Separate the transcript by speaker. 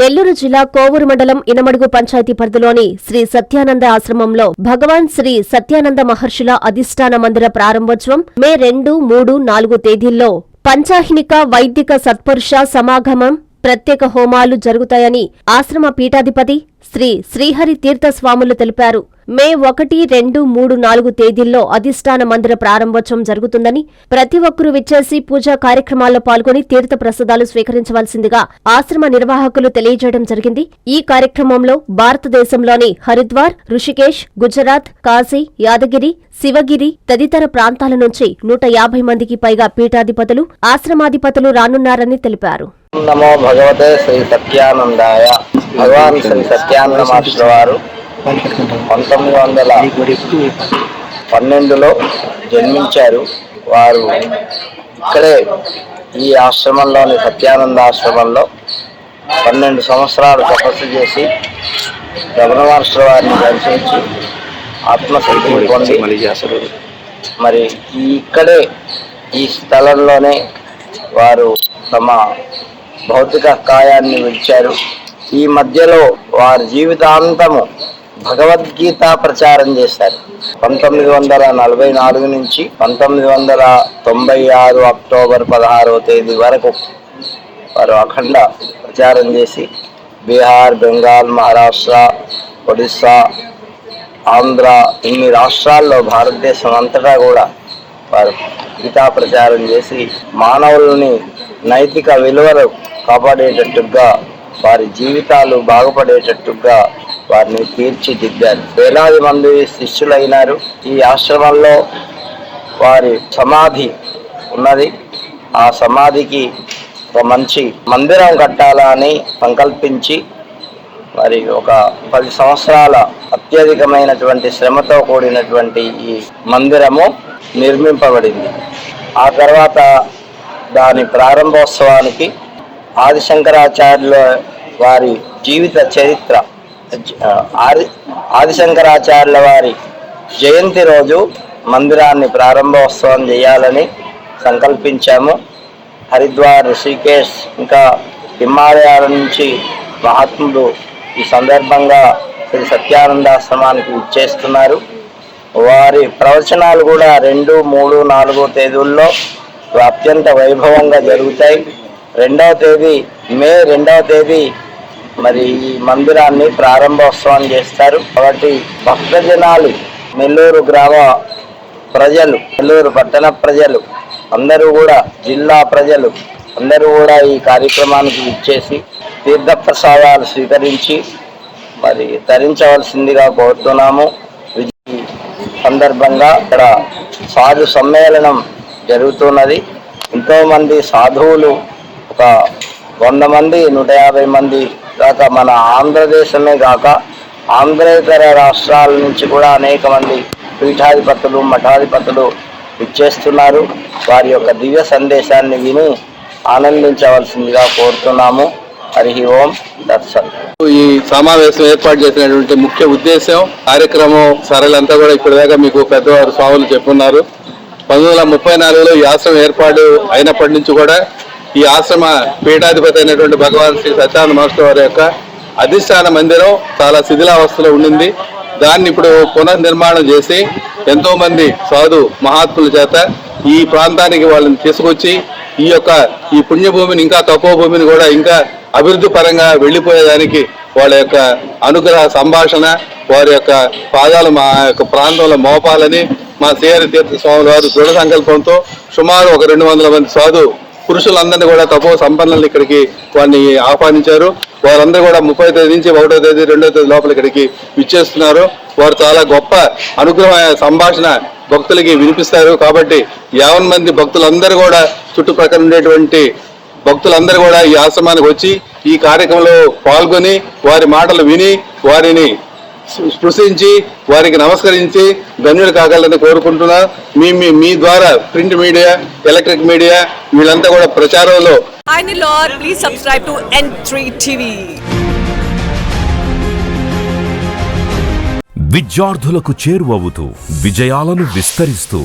Speaker 1: నెల్లూరు జిల్లా కోవూరు మండలం ఇనమడుగు పంచాయతీ పరిధిలోని శ్రీ సత్యానంద ఆశ్రమంలో భగవాన్ శ్రీ సత్యానంద మహర్షుల అధిష్టాన మందిర ప్రారంభోత్సవం మే రెండు మూడు నాలుగు తేదీల్లో పంచాహినిక వైదిక సత్పురుష సమాగమం ప్రత్యేక హోమాలు జరుగుతాయని ఆశ్రమ పీఠాధిపతి శ్రీ శ్రీహరి తీర్థస్వాములు తెలిపారు. మే ఒకటి రెండు మూడు నాలుగు తేదీల్లో అధిష్టాన మందిర ప్రారంభోత్సవం జరుగుతుందని ప్రతి ఒక్కరూ విచ్చేసి పూజా కార్యక్రమాల్లో పాల్గొని తీర్థ ప్రసాదాలు స్వీకరించవలసిందిగా ఆశ్రమ నిర్వాహకులు తెలియజేయడం జరిగింది. ఈ కార్యక్రమంలో భారతదేశంలోని హరిద్వార్ ఋషికేశ్ గుజరాత్ కాశీ యాదగిరి శివగిరి తదితర ప్రాంతాల నుంచి నూట యాభై మందికి పైగా పీఠాధిపతులు ఆశ్రమాధిపతులు రానున్నారని తెలిపారు.
Speaker 2: నమో భగవతే శ్రీ సత్యానందాయ భగవాన్ శ్రీ సత్యానంద మాస్టర్ వారు పంతొమ్మిది వందల పన్నెండులో జన్మించారు. వారు ఇక్కడే ఈ ఆశ్రమంలోని సత్యానంద ఆశ్రమంలో పన్నెండు సంవత్సరాలు తపస్సు చేసి రమణ మాస్టర్ వారిని దర్శించి ఆత్మశక్తిని పొంది మరి ఇక్కడే ఈ స్థలంలోనే వారు తమ భౌతిక కాయాన్ని విడిచారు. ఈ మధ్యలో వారి జీవితాంతము భగవద్గీత ప్రచారం చేశారు. పంతొమ్మిది వందల నలభై నాలుగు నుంచి పంతొమ్మిది వందల తొంభై ఆరు అక్టోబర్ పదహారవ తేదీ వరకు వారు అఖండ ప్రచారం చేసి బీహార్ బెంగాల్ మహారాష్ట్ర ఒడిస్సా ఆంధ్ర ఇన్ని రాష్ట్రాల్లో భారతదేశం అంతటా కూడా వారు గీతా ప్రచారం చేసి మానవులని నైతిక విలువలు కాపాడేటట్టుగా వారి జీవితాలు బాగుపడేటట్టుగా వారిని తీర్చిదిద్దారు. వేలాది మంది శిష్యులైనారు. ఈ ఆశ్రమంలో వారి సమాధి ఉన్నది. ఆ సమాధికి ఒక మంచి మందిరం కట్టాలా అని సంకల్పించి మరి ఒక పది సంవత్సరాల అత్యధికమైనటువంటి శ్రమతో కూడినటువంటి ఈ మందిరము నిర్మింపబడింది. ఆ తర్వాత దాని ప్రారంభోత్సవానికి ఆదిశంకరాచార్యుల వారి జీవిత చరిత్ర ఆది ఆదిశంకరాచార్యుల వారి జయంతి రోజు మందిరాన్ని ప్రారంభోత్సవం చేయాలని సంకల్పించాము. హరిద్వార్ ఋషికేశ్ ఇంకా హిమాలయాల నుంచి మహాత్ములు ఈ సందర్భంగా శ్రీ సత్యానందాశ్రమానికి ఇచ్చేస్తున్నారు వారి ప్రవచనాలు కూడా రెండు మూడు నాలుగో తేదీల్లో అత్యంత వైభవంగా జరుగుతాయి. రెండవ తేదీ మే రెండవ తేదీ మరి ఈ మందిరాన్ని ప్రారంభోత్సవం చేస్తారు. కాబట్టి భక్తజనాలు నెల్లూరు గ్రామ ప్రజలు నెల్లూరు పట్టణ ప్రజలు అందరూ కూడా జిల్లా ప్రజలు అందరూ కూడా ఈ కార్యక్రమానికి ఇచ్చేసి తీర్థప్రసాదాలు స్వీకరించి మరి ధరించవలసిందిగా కోరుతున్నాము. ఈ సందర్భంగా ఇక్కడ సాధు సమ్మేళనం జరుగుతున్నది. ఎంతోమంది సాధువులు ఒక వంద మంది నూట యాభై మంది కాక మన ఆంధ్రదేశమే కాక ఆంధ్రేతర రాష్ట్రాల నుంచి కూడా అనేక మంది పీఠాధిపతులు మఠాధిపతులు ఇచ్చేస్తున్నారు వారి యొక్క దివ్య సందేశాన్ని విని ఆనందించవలసిందిగా కోరుతున్నాము. హరి ఓం దర్శన్
Speaker 3: ఈ సమావేశం ఏర్పాటు చేసినటువంటి ముఖ్య ఉద్దేశం కార్యక్రమం సరళంతా కూడా ఇప్పటిదాకా మీకు పెద్దవారు స్వాములు చెప్పున్నారు. పంతొమ్మిది వందల ముప్పై నాలుగులో ఈ ఆశ్రమం ఏర్పాటు అయినప్పటి నుంచి కూడా ఈ ఆశ్రమ పీఠాధిపతి అయినటువంటి భగవాన్ శ్రీ సత్యానంద మాస్టర్ వారి యొక్క అధిష్టాన మందిరం చాలా శిథిలావస్థలో ఉండింది. దాన్ని ఇప్పుడు పునర్నిర్మాణం చేసి ఎంతో మంది సాధు మహాత్ముల చేత ఈ ప్రాంతానికి వాళ్ళని తీసుకొచ్చి ఈ యొక్క ఈ పుణ్యభూమిని ఇంకా తక్కువ భూమిని కూడా ఇంకా అభివృద్ధి పరంగా వెళ్ళిపోయేదానికి వాళ్ళ యొక్క అనుగ్రహ సంభాషణ వారి యొక్క పాదాలు మా యొక్క ప్రాంతంలో మోపాలని మా శ్రీహరి తీర్థ స్వాముల వారు దృఢ సంకల్పంతో సుమారు ఒక రెండు వందల మంది సాధు పురుషులందరినీ కూడా తపో సంపన్నులు ఇక్కడికి వారిని ఆహ్వానించారు. వారందరూ కూడా ముప్పై తేదీ నుంచి ఒకటో తేదీ రెండో తేదీ లోపల ఇక్కడికి విచ్చేస్తున్నారు. వారు చాలా గొప్ప అనుగ్రహ సంభాషణ భక్తులకి వినిపిస్తారు. కాబట్టి యావన్ మంది భక్తులందరూ కూడా చుట్టుప్రక్కల ఉండేటువంటి భక్తులందరూ కూడా ఈ ఆశ్రమానికి వచ్చి ఈ కార్యక్రమంలో పాల్గొని వారి మాటలు విని వారిని స్పృశించి వారికి నమస్కరించి ధన్యులు కాగలని కోరుకుంటున్నా. మీ మీ- మీ ద్వారా ప్రింట్ మీడియా ఎలక్ట్రిక్ మీడియా వీళ్ళంతా కూడా ప్రచారంలో.
Speaker 4: Hi Nilor, please subscribe to N3 TV.
Speaker 5: విద్యార్థులకు చేరువవుతూ విజయాలను విస్తరిస్తూ